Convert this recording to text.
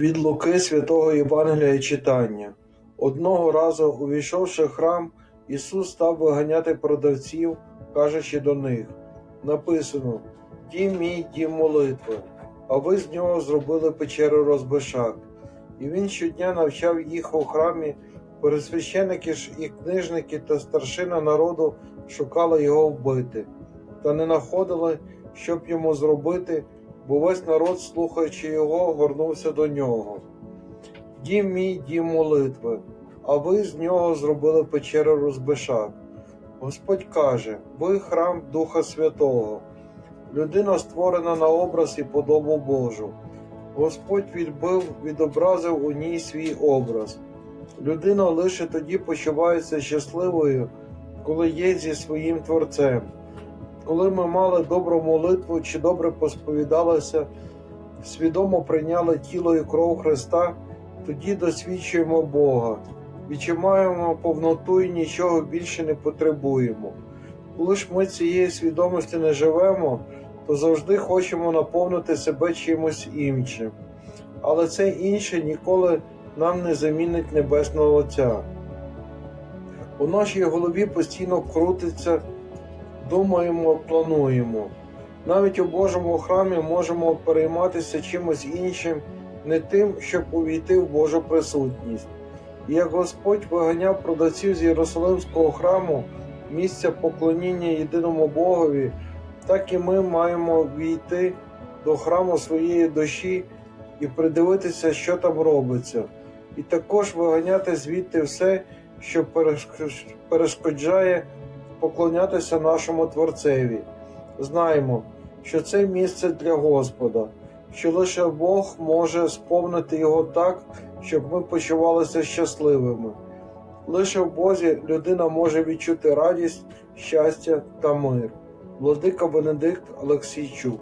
Від Луки святого Євангелія читання. Одного разу, увійшовши в храм, Ісус став виганяти продавців, кажучи до них: написано: Дім мій дім молитви, а ви з нього зробили печеру розбишак. І він щодня навчав їх у храмі, пересвященики ж і книжники та старшина народу шукали його вбити, та не находили, щоб йому зробити, бо весь народ, слухаючи його, горнувся до нього. Дім мій дім молитви, а ви з нього зробили печеру розбишак. Господь каже: ви храм Духа Святого, людина створена на образ і подобу Божу. Господь відбив, відобразив у ній свій образ. Людина лише тоді почувається щасливою, коли є зі своїм Творцем. Коли ми мали добру молитву чи добре посповідалися, свідомо прийняли тіло і кров Христа, тоді досвідчуємо Бога, відчуваємо повноту і нічого більше не потребуємо. Коли ж ми цієї свідомості не живемо, то завжди хочемо наповнити себе чимось іншим. Але це інше ніколи нам не замінить Небесного Отця. У нашій голові постійно крутиться, думаємо, плануємо. Навіть у Божому храмі можемо перейматися чимось іншим, не тим, щоб увійти в Божу присутність. І як Господь виганяв продавців з Єрусалимського храму, місця поклоніння єдиному Богові, так і ми маємо війти до храму своєї душі і придивитися, що там робиться, і також виганяти звідти все, що перешкоджає поклонятися нашому Творцеві. Знаємо, що це місце для Господа, що лише Бог може сповнити його так, щоб ми почувалися щасливими. Лише в Бозі людина може відчути радість, щастя та мир. Владика Бенедикт Олексійчук